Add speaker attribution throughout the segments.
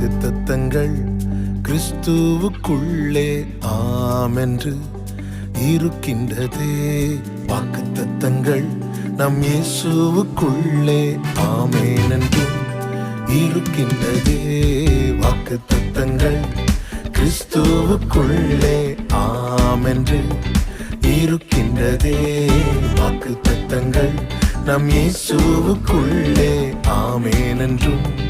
Speaker 1: வாக்கு தத்தங்கள் கிறிஸ்துவுக்குள்ளே ஆமென்று இருக்கின்றதே. வாக்கு தத்தங்கள் நம் இயேசுவுக்குள்ளே ஆமேன் இருக்கின்றதே. வாக்கு தத்தங்கள் கிறிஸ்துவுக்குள்ளே ஆமென்று இருக்கின்றதே. வாக்கு தத்தங்கள் நம் இயேசுவுக்குள்ளே ஆமேனென்றும் என்றும்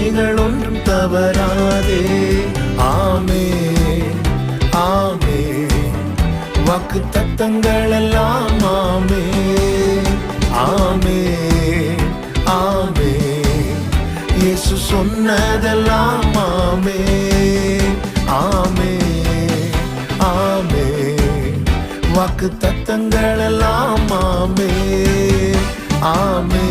Speaker 1: கட்டளைகள் ஒன்றும் தவறாதே. ஆமே ஆமே. வாக்கு தத்தங்கள் எல்லாம் ஆமே ஆமே ஆமே. இயேசு சொன்னதெல்லாம் ஆமே ஆமே ஆமே. வாக்கு தத்தங்கள் எல்லாம் ஆமே ஆமே.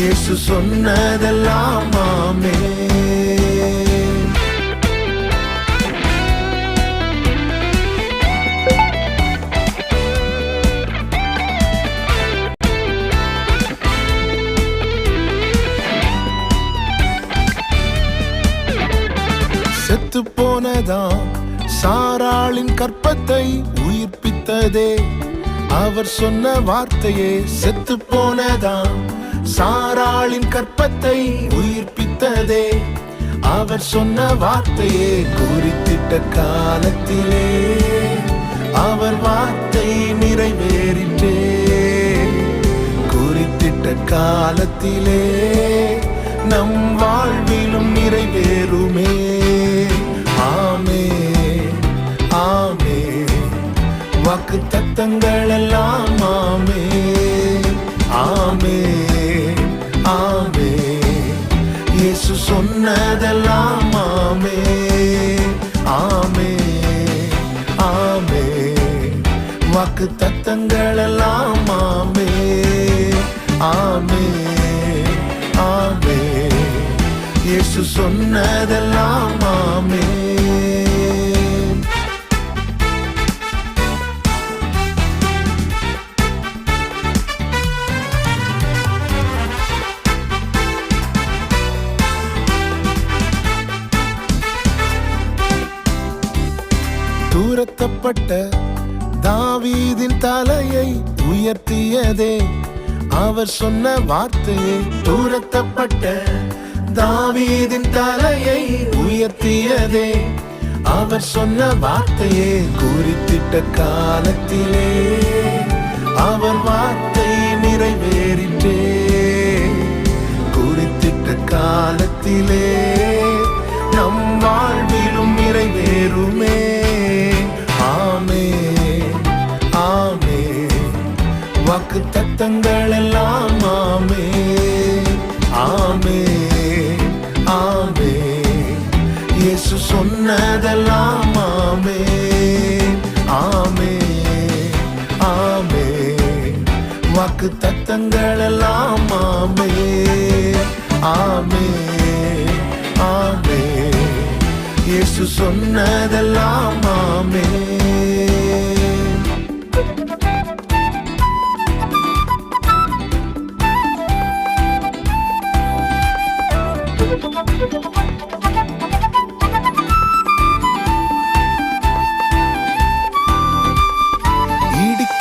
Speaker 1: இயேசு சொன்னதெல்லாம் ஆமே செத்து போனதாம் சாராளின் கற்பத்தை உயிர்ப்பித்ததே. அவர் சொன்ன வார்த்தையே செத்து போனதாம் சாராளின் கற்பத்தை உயிர்ப்பித்ததே. அவர் சொன்ன வார்த்தையே குறித்திட்ட காலத்திலே. அவர் வார்த்தை நிறைவேறிற்றே. குறித்திட்ட காலத்திலே நம் வாழ்விலும் நிறைவேறுமே. ஆமே ஆமே வாக்கு தத்தங்கள் எல்லாம் ஆமே ஆமே. ஆமே. இயேசு சொன்னதெல்லாம் ஆமே. ஆமே. ஆமே. வாக்கு தத்தங்கள் எல்லாம் ஆமே. ஆமே. ஆமே. இயேசு சொன்னதெல்லாம் ஆமே. துரத்தப்பட்ட தாவீதின் தலையை உயர்த்தியதே. அவர் சொன்ன வார்த்தையை. துரத்தப்பட்ட தாவீதின் தலையை உயர்த்தியதே. அவர் சொன்ன வார்த்தையே குறித்திட்ட காலத்திலே. அவர் வார்த்தை சொன்னதெல்லாம் ஆமே ஆமே ஆமே. வாக்கு தத்தங்கள் எல்லாம் ஆமே ஆமே ஆமே. இயேசு சொன்னதெல்லாம் ஆமே.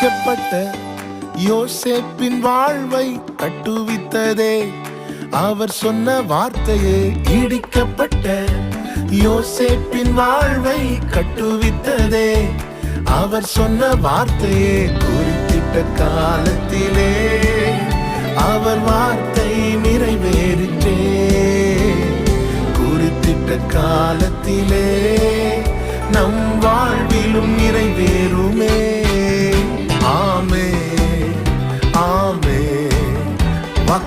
Speaker 1: இடிக்கப்பட்ட யோசேப்பின் வாழ்வை கட்டுவித்ததே. அவர் சொன்ன வார்த்தையே இடிக்கப்பட்ட யோசேப்பின் வாழ்வை கட்டுவித்ததே. அவர் சொன்ன வார்த்தையே குறித்திட்ட காலத்திலே. அவர் வார்த்தை நிறைவேறிற்றே. குறித்திட்ட காலத்திலே நம்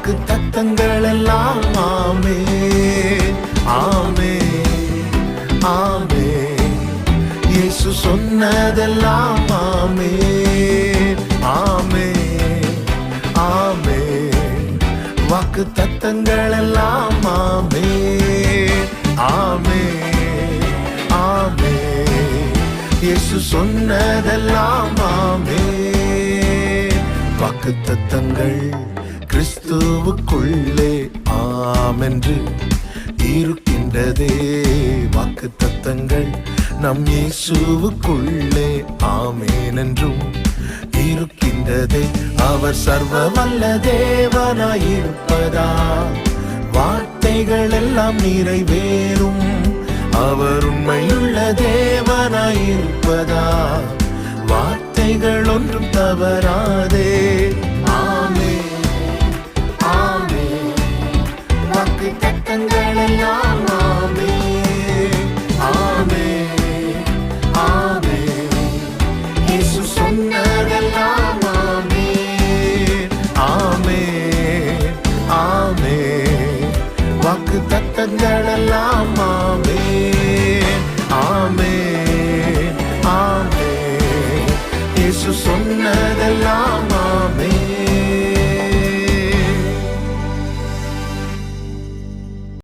Speaker 1: ஆமே வாக்கு தத்தங்கள் எல்லாம் ஆமே ஆமே ஆமே. இயேசு சொன்னதெல்லாம் ஆமே ஆமே ஆமே. வாக்கு தத்தங்கள் எல்லாம் ஆமே ஆமே ஆமே. இயேசு சொன்னதெல்லாம் ஆமே. வாக்கு தத்தங்கள் கிறிஸ்துவுக்குள்ளே ஆமென்று இருக்கின்றதே வாக்கு தத்தங்கள் நம் இயேசுவுக்குள்ளே ஆமேனென்றும் இருக்கின்றதே. அவர் சர்வ வல்ல தேவனாயிருப்பதா வார்த்தைகள் எல்லாம் நிறைவேறும். அவர் உண்மையுள்ள தேவனாயிருப்பதா வார்த்தைகள் ஒன்றும் தவறாதே.